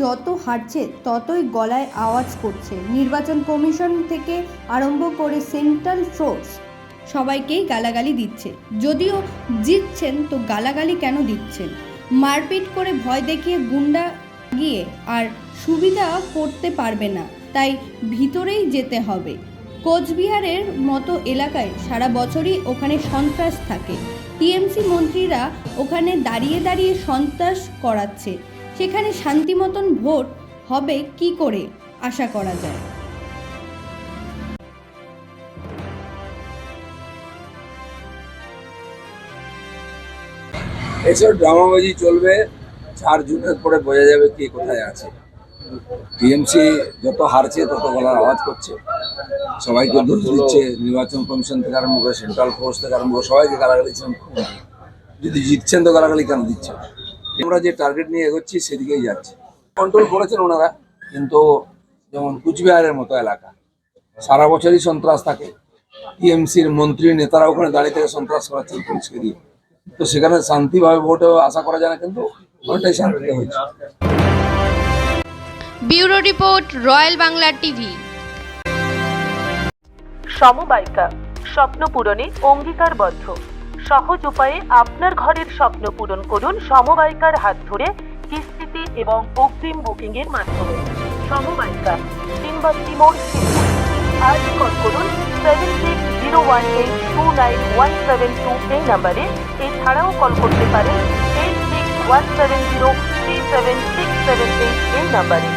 যত হারছে, ততই গলায় আওয়াজ করছে। নির্বাচন কমিশন থেকে আরম্ভ করে সেন্ট্রাল ফোর্স সবাইকেই গালাগালি দিচ্ছে। যদিও জিতছেন, তো গালাগালি কেন দিচ্ছেন? মারপিট করে ভয় দেখিয়ে গুন্ডা গিয়ে আর সুবিধা করতে পারবে না, তাই ভিতরেই যেতে হবে। কোচবিহারের মতো এলাকায় সারা বছরই ওখানে সন্ত্রাস থাকে। টিএমসি মন্ত্রীরা ওখানে দাঁড়িয়ে দাঁড়িয়ে সন্ত্রাস করাচ্ছে। সেখানে শান্তি মতন ভোট হবে কি করে আশা করা যায়। এসব ড্রামাবাজি চলবে, চার জুনের পরে বোঝা যাবে কে কোথায় আছে। টিএমসি যত হারছে, তত গলার আওয়াজ করছে। সবাইকে দোষ দিচ্ছে নির্বাচন কমিশন থেকে আরম্ভ করে সেন্ট্রাল ফোর্স থেকে আরম্ভ করে সবাইকে গালাগালি যদি জিতছেন তো গালাগালি কেন দিচ্ছেন? আমরা যে টার্গেট নিয়ে এগোচ্ছি সেদিকেই যাচ্ছে। কন্ট্রোল করেছেন ওনারা কিন্তু যেমন কুচবিহারের মতো এলাকা সারা বছরই সন্ত্রাস থাকে। টিএমসির মন্ত্রী নেতারা ওখানে দাঁড়িয়ে থেকে সন্ত্রাস করাচ্ছেন পুলিশকে দিয়ে তো সেখানে শান্তিভাবে ভোটে আশা করা যায় না কিন্তু অনেকটাই শান্তিতে হয়েছে। Bureau report Royal Bangla TV. সমবায়িকা স্বপ্ন পূরণে অঙ্গীকারবদ্ধ। সহজ উপায়ে আপনার ঘরের স্বপ্ন পূরণ করুন সমবায়িকার হাত ধরে, কিস্তিতে এবং অগ্রিম বুকিং এর মাধ্যমে। সমবায়িকা তিনবাত্তি মোড় কল করুন seven six zero one eight two nine one seven two এই নাম্বারে। এছাড়াও কল করতে পারেন eight six one seven zero three seven six seven eight এই নাম্বারে।